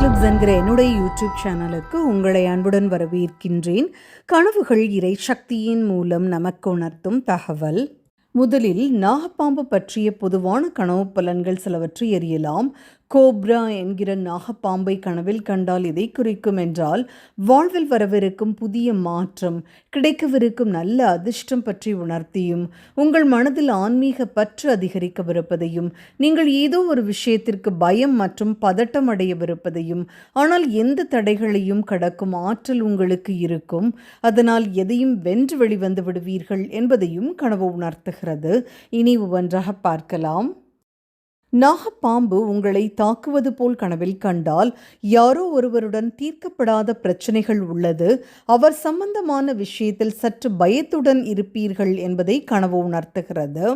Clips என்கிற என்னுடைய YouTube சேனலுக்கு உங்களை அன்புடன் வரவேற்கின்றேன். கனவுகள் இறை சக்தியின் மூலம் நமக்கு உணர்த்தும் தகவல். முதலில் நாகப்பாம்பு பற்றிய பொதுவான கனவு பலன்கள் சிலவற்றை அறியலாம். கோப்ரா என்கிற நாகப்பாம்பை கனவில் கண்டால் எதை குறிக்கும் என்றால் வாழ்வில் வரவிருக்கும் புதிய மாற்றம் கிடைக்கவிருக்கும் நல்ல அதிர்ஷ்டம் பற்றி உணர்த்தியும் உங்கள் மனதில் ஆன்மீக பற்று அதிகரிக்கவிருப்பதையும் நீங்கள் ஏதோ ஒரு விஷயத்திற்கு பயம் மற்றும் பதட்டம் அடையவிருப்பதையும் ஆனால் எந்த தடைகளையும் கடக்கும் ஆற்றல் உங்களுக்கு இருக்கும் அதனால் எதையும் வென்று வெளிவந்து விடுவீர்கள் என்பதையும் கனவு உணர்த்துகிறது. இனி ஒவ்வொன்றாக பார்க்கலாம். நாகப்பாம்பு உங்களை தாக்குவது போல் கனவில் கண்டால் யாரோ ஒருவருடன் தீர்க்கப்படாத பிரச்சனைகள் உள்ளது. அவர் சம்பந்தமான விஷயத்தில் சற்று பயத்துடன் இருப்பீர்கள் என்பதை கனவு உணர்த்துகிறது.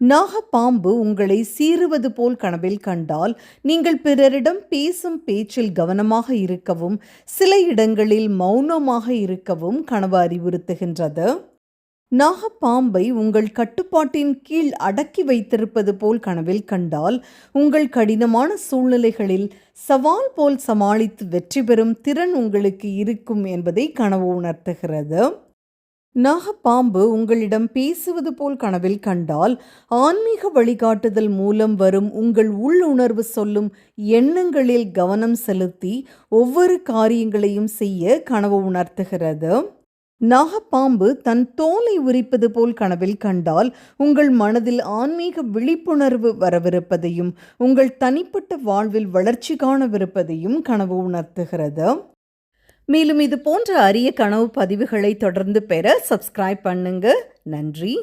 நாகப்பாம்பு உங்களை சீறுவது போல் கனவில் கண்டால் நீங்கள் பிறரிடம் பேசும் பேச்சில் கவனமாக இருக்கவும் சில இடங்களில் மௌனமாக இருக்கவும் கனவு அறிவுறுத்துகின்றது. நாகப்பாம்பை உங்கள் கட்டுப்பாட்டின் கீழ் அடக்கி வைத்திருப்பது போல் கனவில் கண்டால் உங்கள் கடினமான சூழ்நிலைகளில் சவால் போல் சமாளித்து வெற்றி பெறும் திறன் உங்களுக்கு இருக்கும் என்பதை கனவு உணர்த்துகிறது. நாகப்பாம்பு உங்களிடம் பேசுவது போல் கனவில் கண்டால் ஆன்மீக வழிகாட்டுதல் மூலம் வரும் உங்கள் உள்ளுணர்வு சொல்லும் எண்ணங்களில் கவனம் செலுத்தி ஒவ்வொரு காரியங்களையும் செய்ய கனவு உணர்த்துகிறது. நாகப்பாம்பு தன் தோலை உரிப்பது போல் கனவில் கண்டால் உங்கள் மனதில் ஆன்மீக விழிப்புணர்வு வரவிருப்பதையும் உங்கள் தனிப்பட்ட வாழ்வில் வளர்ச்சி காணவிருப்பதையும் கனவு உணர்த்துகிறது. மேலும் இது போன்ற அரிய கனவு பதிவுகளை தொடர்ந்து பெற சப்ஸ்கிரைப் பண்ணுங்க. நன்றி.